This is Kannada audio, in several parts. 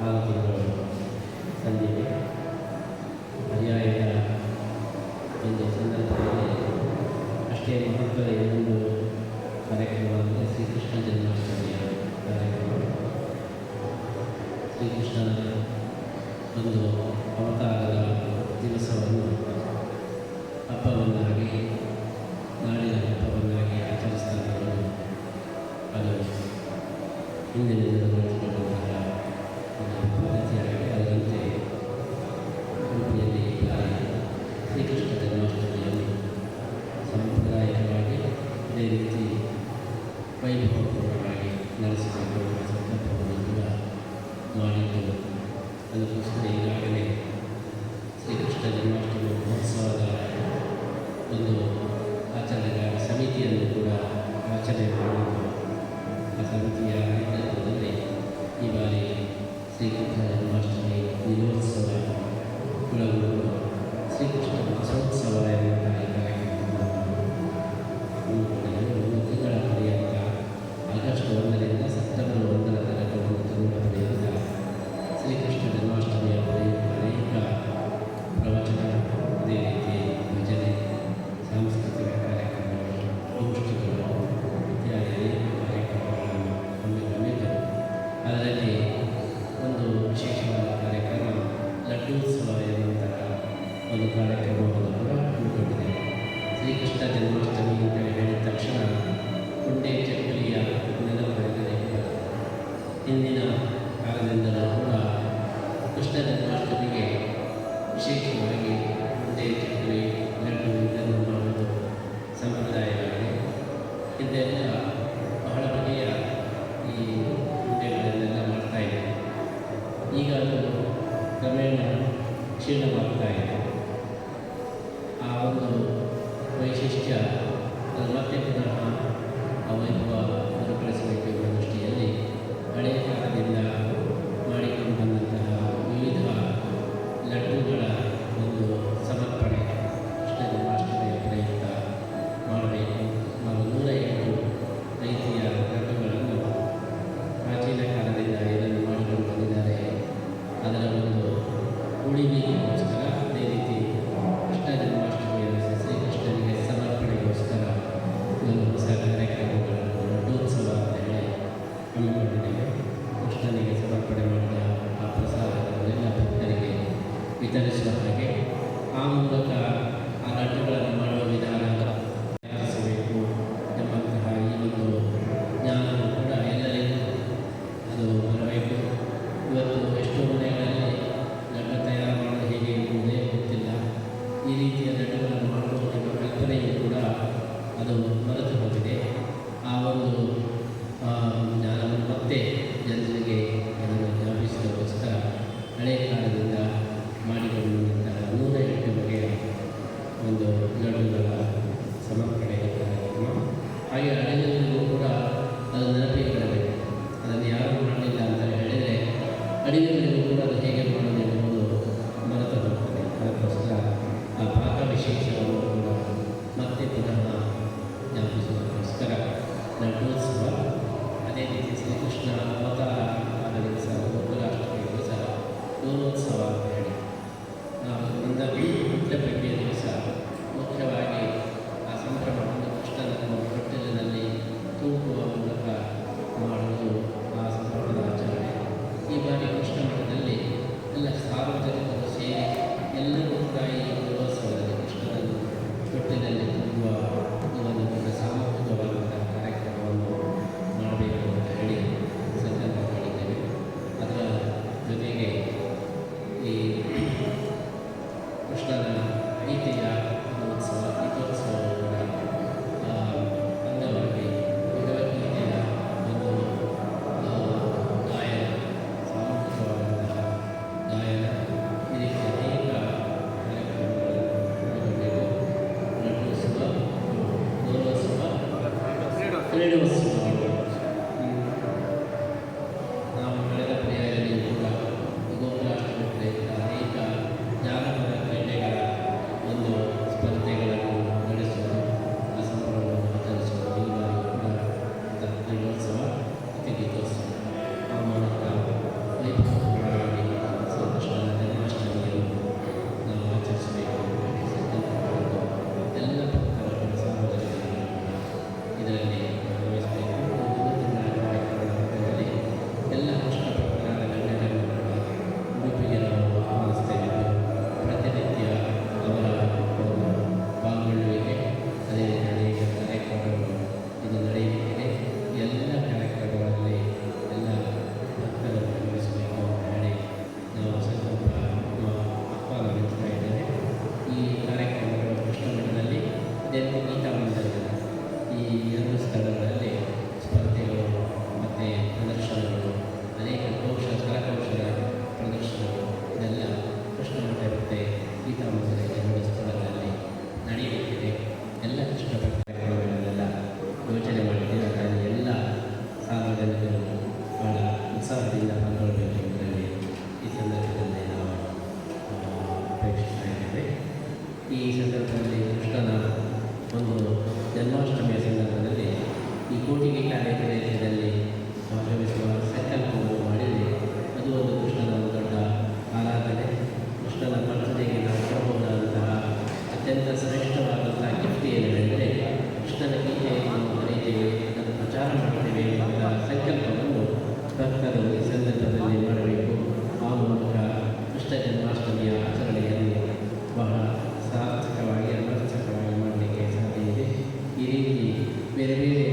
ಆರು ತಿಂಗಳು ಸಂಧಿಗೆ ಪರ್ಯಾಯದ ಒಂದು ಸಂದರ್ಭದಲ್ಲಿ ಅಷ್ಟೇ ಮಹತ್ವದ ಇನ್ನೊಂದು ಕಾರ್ಯಕ್ರಮ ಅಂದರೆ ಶ್ರೀಕೃಷ್ಣ ಜನ್ಮಾಷ್ಟಮಿಯ ಕಾರ್ಯಕ್ರಮ ಶ್ರೀಕೃಷ್ಣನ ಒಂದು ಅವತಾರದ ದಿವಸವನ್ನು ಹಬ್ಬವನ್ನಾಗಿ ನಾಡಿನ ಹಬ್ಬವನ್ನಾಗಿ チャレンジの中道やなどで今正規体の場所に利用するプラグの正規体の操作を得る大会 ವಿತರಿಸುವ ಹಾಗೆ ಆ ಮೂಲಕ ಆ ಲಡ್ಡುಗಳನ್ನು ಮಾಡುವ ವಿಧಾನ ಒಂದು ಲಡ್ಡುಗಳ ಸಮರ್ಪಣೆ ಕಾರ್ಯಕ್ರಮ ಹಾಗೆ ಅಡಿಗೆಗಳಿಗೂ ಕೂಡ ಅದು ನೆನಪಿಗೆ ಬರಬೇಕು ಅದನ್ನು ಯಾರು ಮಾಡಲಿಲ್ಲ ಅಂತ ಹೇಳಿದರೆ ಅಡಿಗೆಗಳಿಗೂ ಕೂಡ ಅದು ಹೇಗೆ ಮಾಡೋದು ಎಂಬುದು ಮರೆತು ಬರ್ತದೆ ಅದಕ್ಕೋಸ್ಕರ ಆ ಪಾಕ ವಿಶೇಷವನ್ನು ಕೂಡ ಮತ್ತೆ ಪುನಃ ಜ್ಞಾಪಿಸುವುದಕ್ಕೋಸ್ಕರ ನಟೋತ್ಸವ, ಅದೇ ರೀತಿ ಶ್ರೀಕೃಷ್ಣ ಅವತಾರ ಆಗಲಿ ಸಹ ಗೋಕುಲಾಷ್ಟಮಿಗೂ ಸಹ ಗೌರೋತ್ಸವ ಅಂತ ಹೇಳಿ. ನಾವು ನಂದ ದಿವಸ ಮುಖ್ಯವಾಗಿ ಆ ಸಂಭ್ರಮವನ್ನು ಕೃಷ್ಣನನ್ನು ಕಟ್ಟಲಿನಲ್ಲಿ ತೂಕುವ ಮೂಲಕ ಮಾಡುವುದು ಆ ಸಂಭ್ರಮದ ಆಚರಣೆ. ಈ ಬಾರಿ ಕೃಷ್ಣ ಮಠದಲ್ಲಿ ಎಲ್ಲ ಸಾರ್ವಜನಿಕರು ಸೇರಿ ಎಲ್ಲರೂ ಕೂಡ ಈ ದೋಲೋತ್ಸವದಲ್ಲಿ ಕೃಷ್ಣನನ್ನು ತೊಟ್ಟಿನಲ್ಲಿ ಕೋಟಿಗೆ ಕಾರ್ಯಕ್ರಮದಲ್ಲಿ ಸಂಭವಿಸುವ ಸಂಕಲ್ಪವನ್ನು ಮಾಡಿದರೆ ಅದು ಒಂದು ಕೃಷ್ಣನ ಒಂದು ದೊಡ್ಡ ಆರಾಧನೆ ಕೃಷ್ಣನ ಭಕ್ತತೆಗೆ ನಾವು ಕೊಡಬಹುದಾದಂತಹ ಅತ್ಯಂತ ಶ್ರೇಷ್ಠವಾದಂತಹ ಗಿಫ್ಟ್ ಏನು ಹೇಳಿದರೆ ಕೃಷ್ಣನ ಗೀತೆಯನ್ನು ನಾವು ಅದನ್ನು ಪ್ರಚಾರ ಮಾಡ್ತೇವೆ ಎಂಬಂತಹ ಸಂಕಲ್ಪವನ್ನು ಭಕ್ತರು ಈ ಸಂದರ್ಭದಲ್ಲಿ ಮಾಡಬೇಕು. ಆ ಮೂಲಕ ಕೃಷ್ಣ ಜನ್ಮಾಷ್ಟಮಿಯ ಆಚರಣೆಯನ್ನು ಬಹಳ ಸಾರ್ಥಕವಾಗಿ ಅನರ್ಥಕವಾಗಿ ಮಾಡಲಿಕ್ಕೆ ಸಾಧ್ಯ ಇದೆ. ಈ ರೀತಿ ಬೇರೆ ಬೇರೆ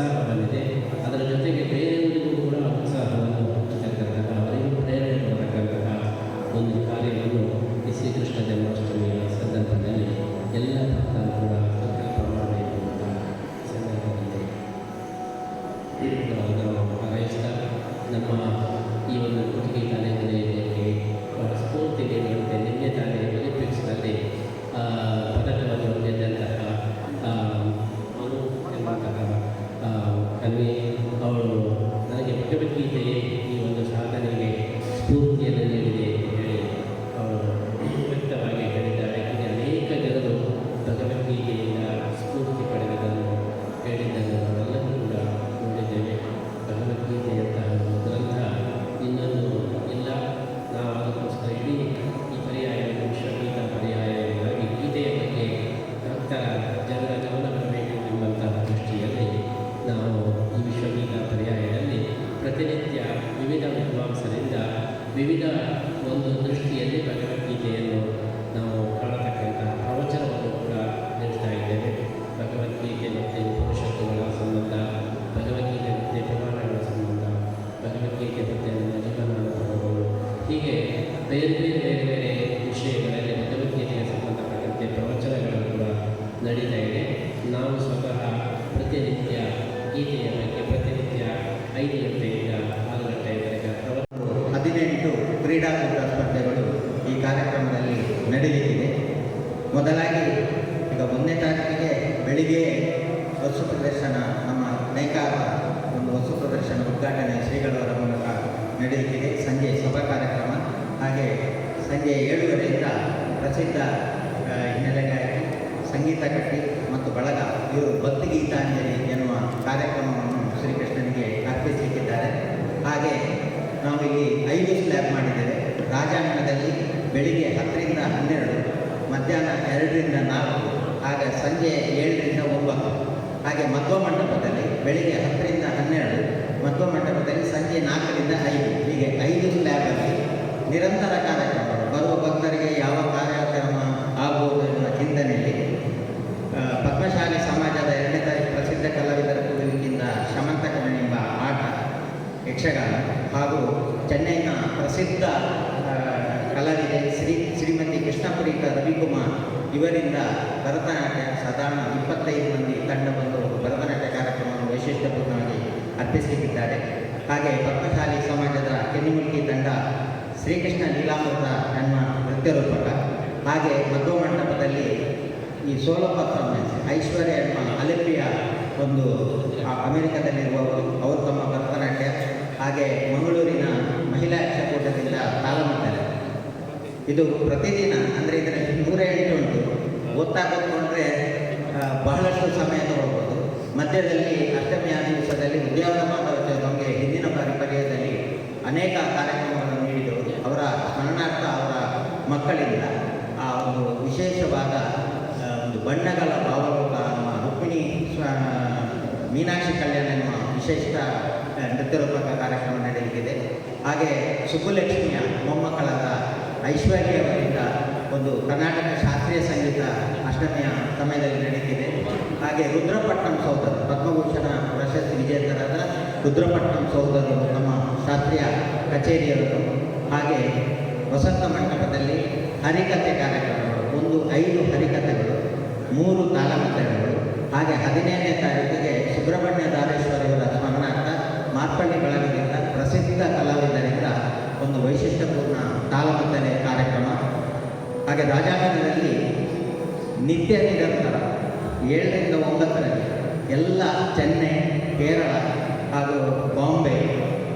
الرسالة ವಿವಿಧ ಒಂದು ದೃಷ್ಟಿಯಲ್ಲಿ ಭಗವದ್ಗೀತೆಯನ್ನು ಕ್ರೀಡಾಕೂಟ ಸ್ಪರ್ಧೆಗಳು ಈ ಕಾರ್ಯಕ್ರಮದಲ್ಲಿ ನಡೆಯಲಿದೆ ಮೊದಲಾಗಿ ಈಗ ಒಂದನೇ ತಾರೀಕಿಗೆ ಬೆಳಿಗ್ಗೆ ವಸ್ತು ಪ್ರದರ್ಶನ, ನಮ್ಮ ನೇಕಾರ ಒಂದು ವಸ್ತು ಪ್ರದರ್ಶನ ಉದ್ಘಾಟನೆ ಶ್ರೀಗಳವರ ಮೂಲಕ ನಡೆಯುತ್ತಿದೆ. ಸಂಜೆ ಸಭಾ ಕಾರ್ಯಕ್ರಮ. ಹಾಗೆ ಸಂಜೆ ಏಳುವರೆಯಿಂದ ಪ್ರಸಿದ್ಧ ಹಿನ್ನೆಲೆ ಗಾಯಕಿ ಸಂಗೀತ ಕಟ್ಟಿ ಮತ್ತು ಬಳಗ ಇವರು ಭಕ್ತಿ ಗೀತಾಂಜಲಿ ಎನ್ನುವ ಕಾರ್ಯಕ್ರಮವನ್ನು ಶ್ರೀಕೃಷ್ಣನಿಗೆ ಅರ್ಪಿಸಲಿಕ್ಕಿದ್ದಾರೆ. ಹಾಗೆ ಇಲ್ಲಿ ಐದು ಸ್ಲ್ಯಾಬ್ ಮಾಡಿದ್ದೇವೆ. ರಾಜಾಂಗಣದಲ್ಲಿ ಬೆಳಿಗ್ಗೆ ಹತ್ತರಿಂದ ಹನ್ನೆರಡು, ಮಧ್ಯಾಹ್ನ ಎರಡರಿಂದ ನಾಲ್ಕು ಹಾಗೆ ಸಂಜೆ ಏಳರಿಂದ ಒಂಬತ್ತು. ಹಾಗೆ ಮಧ್ವ ಮಂಟಪದಲ್ಲಿ ಬೆಳಿಗ್ಗೆ ಹತ್ತರಿಂದ ಹನ್ನೆರಡು, ಮಧ್ವ ಮಂಟಪದಲ್ಲಿ ಸಂಜೆ ನಾಲ್ಕರಿಂದ ಐದು. ಹೀಗೆ ಐದು ಸ್ಲ್ಯಾಬಲ್ಲಿ ನಿರಂತರ ಕಾರ್ಯಕ್ರಮ ಬರುವ ಭಕ್ತರಿಗೆ ಯಾವ ಕಾರ್ಯಕ್ರಮ ಆಗ್ಬೋದು ಎನ್ನುವ ಚಿಂತನೆಯಲ್ಲಿ ಆ, ಪದ್ಮಶಾಲಿ ಸಮಾಜದ ಎರಡನೇ ತಾರೀಕು ಪ್ರಸಿದ್ಧ ಕಲಾವಿದರ ಕುರಿತಿಂದ ಶಮಂತಕಮಣಿ ಎಂಬ ಆಟ ಯಕ್ಷಗಾನ ಹಾಗೂ ಚೆನ್ನೈನ ಪ್ರಸಿದ್ಧ ಆ, ಕಲಾವಿದೆ ಶ್ರೀ ಶ್ರೀಮತಿ ಕೃಷ್ಣಪುರಿಕ ರವಿಕುಮಾರ್ ಇವರಿಂದ ಭರತನಾಟ್ಯ ಸಾಧಾರಣ ಇಪ್ಪತ್ತೈದು ಮಂದಿ ತಂಡ ಬಂದು ಭರತನಾಟ್ಯ ಕಾರ್ಯಕ್ರಮವನ್ನು ವೈಶಿಷ್ಟ್ಯಪೂರ್ಣವಾಗಿ ಅರ್ಪಿಸಲಿಕ್ಕಿದ್ದಾರೆ. ಹಾಗೆ ಭಕ್ತಶಾಲಿ ಸಮಾಜದ ಕೆನ್ನಿಮುಲ್ಕಿ ತಂಡ ಶ್ರೀಕೃಷ್ಣ ಲೀಲಾಮೃತ ಎನ್ನುವ ನೃತ್ಯ ರೂಪಕ ಹಾಗೆ ಮಧು ಮಂಟಪದಲ್ಲಿ ಈ ಸೋಲೋ ಪರ್ಫಾರ್ಮೆನ್ಸ್ ಐಶ್ವರ್ಯ ಎಂಬ ಅಲಿಪಿಯ ಒಂದು ಅಮೆರಿಕದಲ್ಲಿರುವವರು ಅವರು ತಮ್ಮ ಭರತನಾಟ್ಯ. ಹಾಗೆ ಮಂಗಳೂರಿನ ಮಹಿಳಾ ಯಕ್ಷಕೂಟದಿಂದ ತಾಲಮದ್ದಲೆ ಇದು ಪ್ರತಿದಿನ, ಅಂದರೆ ಇದರಲ್ಲಿ ನೂರ ಎಂಟು ಉಂಟು ಓದ್ತಾ ಬಹಳಷ್ಟು ಸಮಯ ತಗೊಳ್ಬೋದು. ಮಧ್ಯದಲ್ಲಿ, ಅಷ್ಟಮಿಯ ದಿವಸದಲ್ಲಿ ಮಾಧವ ನಮಗೆ ಹಿಂದಿನ ಪಾರಂಪರ್ಯದಲ್ಲಿ ಅನೇಕ ಕಾರ್ಯಕ್ರಮಗಳನ್ನು ನೀಡಿದರು ಅವರ ಸ್ಮರಣಾರ್ಥ ಅವರ ಮಕ್ಕಳಿಂದ ಆ ಒಂದು ವಿಶೇಷವಾದ ಒಂದು ಬಣ್ಣಗಳ ಭಾವಲೋಕ ನಮ್ಮ ರುಕ್ಮಿಣಿ ಮೀನಾಕ್ಷಿ ಕಲ್ಯಾಣ ಎನ್ನುವ ವಿಶೇಷ ನೃತ್ಯರೂಪಕ ಕಾರ್ಯಕ್ರಮ ನಡೆಯಲಿದೆ ಹಾಗೆ ಸುಬ್ಬುಲಕ್ಷ್ಮಿಯ ಮೊಮ್ಮಕ್ಕಳಾದ ಐಶ್ವರ್ಯ ಅವರಿಂದ ಒಂದು ಕರ್ನಾಟಕ ಶಾಸ್ತ್ರೀಯ ಸಂಗೀತ ಅಷ್ಟಮಿಯ ಸಮಯದಲ್ಲಿ ನಡೀತಿದೆ. ಹಾಗೆ ರುದ್ರಪಟ್ಟಣಂ ಸಹೋದರು ಪದ್ಮಭೂಷಣ ಪ್ರಶಸ್ತಿ ವಿಜೇತರಾದ ರುದ್ರಪಟ್ಟಣಂ ಸೌಧರು ನಮ್ಮ ಶಾಸ್ತ್ರೀಯ ಕಚೇರಿಯವರು ಹಾಗೆ ವಸಂತ ಮಂಟಪದಲ್ಲಿ ಹರಿಕಥೆ ಕಾರ್ಯಕ್ರಮಗಳು, ಒಂದು ಐದು ಹರಿಕಥೆಗಳು, ಮೂರು ತಾಲಮದ್ದಳೆಗಳು ಹಾಗೆ ಹದಿನೇಳನೇ ತಾರೀಕಿಗೆ ಸುಬ್ರಹ್ಮಣ್ಯ ದಾರೇಶ್ವರಿಯವರ ಸ್ಮರಣಾರ್ಥ ಮಾರ್ಪಳ್ಳಿ ಬಳಗದಿಂದ ಪ್ರಸಿದ್ಧ ಕಲಾವಿದರಿಂದ ಒಂದು ವೈಶಿಷ್ಟ್ಯಪೂರ್ಣ ತಾಲಮದ್ದಲೆ ಕಾರ್ಯಕ್ರಮ ಹಾಗೆ ರಾಜಾಂಗಣದಲ್ಲಿ ನಿತ್ಯ ನಿರಂತರ ಏಳರಿಂದ ಒಂಬತ್ತರಲ್ಲಿ ಎಲ್ಲ ಚೆನ್ನೈ, ಕೇರಳ ಹಾಗೂ ಬಾಂಬೆ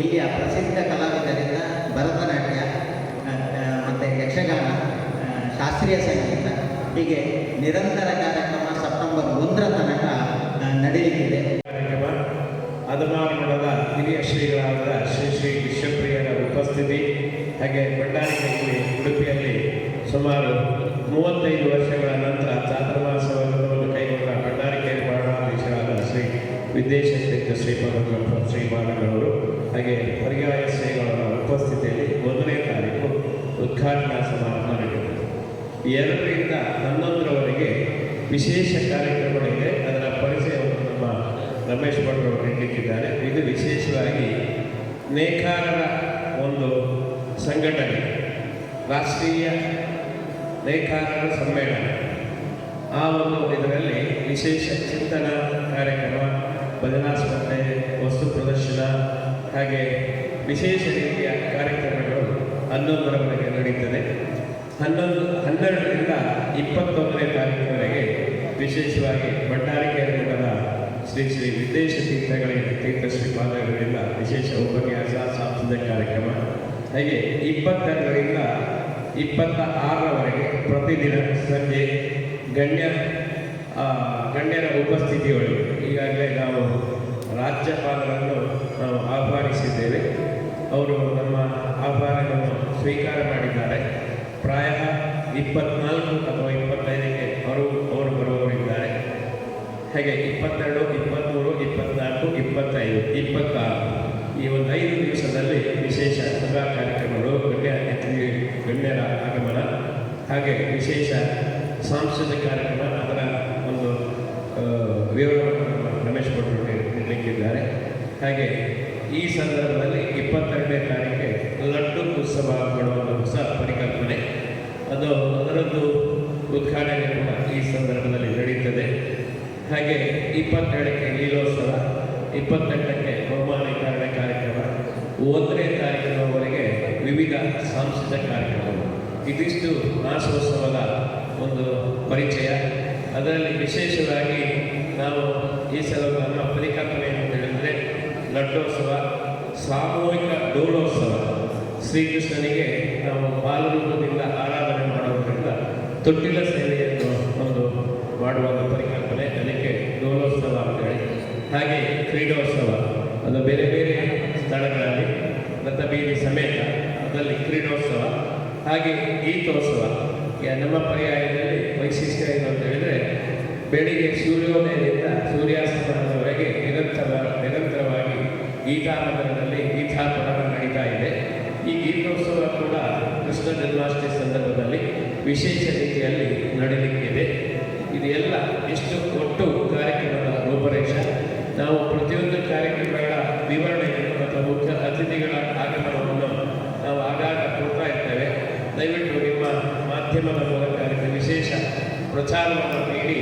ಇಲ್ಲಿಯ ಪ್ರಸಿದ್ಧ ಕಲಾವಿದರಿಂದ ಭರತನಾಟ್ಯ ಮತ್ತು ಯಕ್ಷಗಾನ ಶಾಸ್ತ್ರೀಯ ಸಂಗೀತ ಹೀಗೆ ನಿರಂತರ ಕಾರ್ಯಕ್ರಮ ಪರ್ಯಾಯ ಶ್ರೀಗಳ ಉಪಸ್ಥಿತಿಯಲ್ಲಿ ಒಂದನೇ ತಾರೀಕು ಉದ್ಘಾಟನಾ ಸಮಾರಂಭ ನಡೆಯುತ್ತದೆ. ಎರಡರಿಂದ ಹನ್ನೊಂದರವರೆಗೆ ವಿಶೇಷ ಕಾರ್ಯಕ್ರಮಗಳಿದೆ ಅದರ ಪರಿಚಯವನ್ನು ನಮ್ಮ ರಮೇಶ್ ಭಟ್ರು ನೀಡಲಿಕ್ಕಿದ್ದಾರೆ ಇದು ವಿಶೇಷವಾಗಿ ನೇಕಾರರ ಒಂದು ಸಂಘಟನೆ, ರಾಷ್ಟ್ರೀಯ ನೇಕಾರರ ಸಮ್ಮೇಳನ. ಆ ಒಂದು ಇದರಲ್ಲಿ ವಿಶೇಷ ಚಿಂತನ ಕಾರ್ಯಕ್ರಮ ಭಜನಾ ಸ್ಪರ್ಧೆ ವಸ್ತು ಪ್ರದರ್ಶನ ಹಾಗೆ ವಿಶೇಷ ರೀತಿಯ ಕಾರ್ಯಕ್ರಮಗಳು ಹನ್ನೊಂದರವರೆಗೆ ನಡೆಯುತ್ತದೆ ಹನ್ನೊಂದು, ಹನ್ನೆರಡರಿಂದ ಇಪ್ಪತ್ತೊಂದನೇ ತಾರೀಕಿನವರೆಗೆ ವಿಶೇಷವಾಗಿ ಭಂಡಾರಿಕೆ ಮಠದ ಶ್ರೀ ಶ್ರೀ ವಿದೇಶ ತೀರ್ಥಗಳಿಗೆ ತೀರ್ಥ ಶ್ರೀಪಾದಗಳಿಂದ ವಿಶೇಷ ಉಪನ್ಯಾಸ, ಸಾಂಸ್ಕೃತಿಕ ಕಾರ್ಯಕ್ರಮ, ಹಾಗೆ ಇಪ್ಪತ್ತೆರಡರಿಂದ ಇಪ್ಪತ್ತ ಆರರವರೆಗೆ ಪ್ರತಿದಿನ ಸಂಜೆ ಗಣ್ಯ ಗಣ್ಯರ ಉಪಸ್ಥಿತಿಯೊಳಗೆ ಈಗಾಗಲೇ ನಾವು ರಾಜ್ಯಪಾಲರನ್ನು ನಾವು ಆಹ್ವಾನಿಸಿದ್ದೇವೆ ಅವರು ನಮ್ಮ ಆಹ್ವಾನವನ್ನು ಸ್ವೀಕಾರ ಮಾಡಿದ್ದಾರೆ. ಪ್ರಾಯ ಇಪ್ಪತ್ನಾಲ್ಕು ಅಥವಾ ಇಪ್ಪತ್ತೈದಕ್ಕೆ ಅವರು ಅವರು ಬರುವವರಿದ್ದಾರೆ. ಹಾಗೆ ಇಪ್ಪತ್ತೆರಡು ಇಪ್ಪತ್ತ್ಮೂರು ಇಪ್ಪತ್ನಾಲ್ಕು, ಇಪ್ಪತ್ತೈದು, ಇಪ್ಪತ್ತಾರು ಈ ಒಂದು ಐದು ದಿವಸದಲ್ಲಿ ವಿಶೇಷ ಸಭಾ ಕಾರ್ಯಕ್ರಮಗಳು, ಗಣ್ಯ ಅತಿಥಿ ಗಣ್ಯರ ಆಗಮನ ಹಾಗೆ ವಿಶೇಷ ಸಾಂಸ್ಕೃತಿಕ ಕಾರ್ಯಕ್ರಮ ಅದರ ಒಂದು ವಿವರವನ್ನು ರಮೇಶ್ ಭಟ್ರು ನೀಡಲಿಕ್ಕಿದ್ದಾರೆ. ಹಾಗೆ ಈ ಸಂದರ್ಭದಲ್ಲಿ ಇಪ್ಪತ್ತೆರಡನೇ ತಾರೀಕೆ ಲಡ್ಡು ಉತ್ಸವ ಮಾಡುವಂಥ ಹೊಸ ಪರಿಕಲ್ಪನೆ. ಅದು ಅದರದ್ದು ಉದ್ಘಾಟನೆ ಕೂಡ ಈ ಸಂದರ್ಭದಲ್ಲಿ ನಡೆಯುತ್ತದೆ ಹಾಗೆ ಇಪ್ಪತ್ತೆರಡಕ್ಕೆ ಲೀಲೋತ್ಸವ, ಇಪ್ಪತ್ತೆಂಟಕ್ಕೆ ಬಹುಮಾನೀಕರಣ ಕಾರ್ಯಕ್ರಮ, ಒಂದನೇ ತಾರೀಕಿನವರೆಗೆ ವಿವಿಧ ಸಾಂಸ್ಕೃತಿಕ ಕಾರ್ಯಕ್ರಮಗಳು. ಇದಿಷ್ಟು ಮಾಸೋತ್ಸವದ ಒಂದು ಪರಿಚಯ. ಅದರಲ್ಲಿ ವಿಶೇಷವಾಗಿ ನಾವು ಈ ಸಲ ನಮ್ಮ ಪರಿಕಲ್ಪನೆ ಅಂತ ಹೇಳಿದರೆ ಲಡ್ಡೋತ್ಸವ, ಸಾಮೂಹಿಕ ಡೋಲೋತ್ಸವ ಶ್ರೀಕೃಷ್ಣನಿಗೆ ನಾವು ಬಾಲರೂಪದಿಂದ ಆರಾಧನೆ ಮಾಡೋದರಿಂದ ತೊಟ್ಟಿಲ ಸೇವೆಯನ್ನು ಒಂದು ಮಾಡುವ ಪರಿಕಲ್ಪನೆ, ಅದಕ್ಕೆ ಡೋಲೋತ್ಸವ ಅಂತೇಳಿ. ಹಾಗೆ ಕ್ರೀಡೋತ್ಸವ, ಅದು ಬೇರೆ ಬೇರೆ ಸ್ಥಳಗಳಲ್ಲಿ, ರಥಬೀದಿ ಸಮೇತ ಅದರಲ್ಲಿ ಕ್ರೀಡೋತ್ಸವ, ಹಾಗೆ ಗೀತೋತ್ಸವ. ನಮ್ಮ ಪರ್ಯಾಯದಲ್ಲಿ ವೈಶಿಷ್ಟ್ಯ ಏನು ಅಂತ ಹೇಳಿದರೆ, ಬೆಳಿಗ್ಗೆ ಸೂರ್ಯೋದಯದಿಂದ ಸೂರ್ಯಾಸ್ತಮನ ಗೀತಾನಗರದಲ್ಲಿ ಗೀತಾಪರಣ ನಡೀತಾ ಇದೆ. ಈ ಗೀತೋತ್ಸವ ಕೂಡ ಕೃಷ್ಣ ಜನ್ಮಾಷ್ಟಮಿ ಸಂದರ್ಭದಲ್ಲಿ ವಿಶೇಷ ರೀತಿಯಲ್ಲಿ ನಡೆಯಲಿಕ್ಕಿದೆ ಇದೆಲ್ಲ ಎಷ್ಟು ಒಟ್ಟು ಕಾರ್ಯಕ್ರಮದ ರೂಪರೇಷ. ನಾವು ಪ್ರತಿಯೊಂದು ಕಾರ್ಯಕ್ರಮಗಳ ವಿವರಣೆಯನ್ನು ಅಥವಾ ಮುಖ್ಯ ಅತಿಥಿಗಳ ಆಗಮನವನ್ನು ನಾವು ಆಗಾಗ ಕೊಡ್ತಾ ಇರ್ತೇವೆ. ದಯವಿಟ್ಟು ನಿಮ್ಮ ಮಾಧ್ಯಮದ ಮೂಲಕ ವಿಶೇಷ ಪ್ರಚಾರವನ್ನು ನೀಡಿ.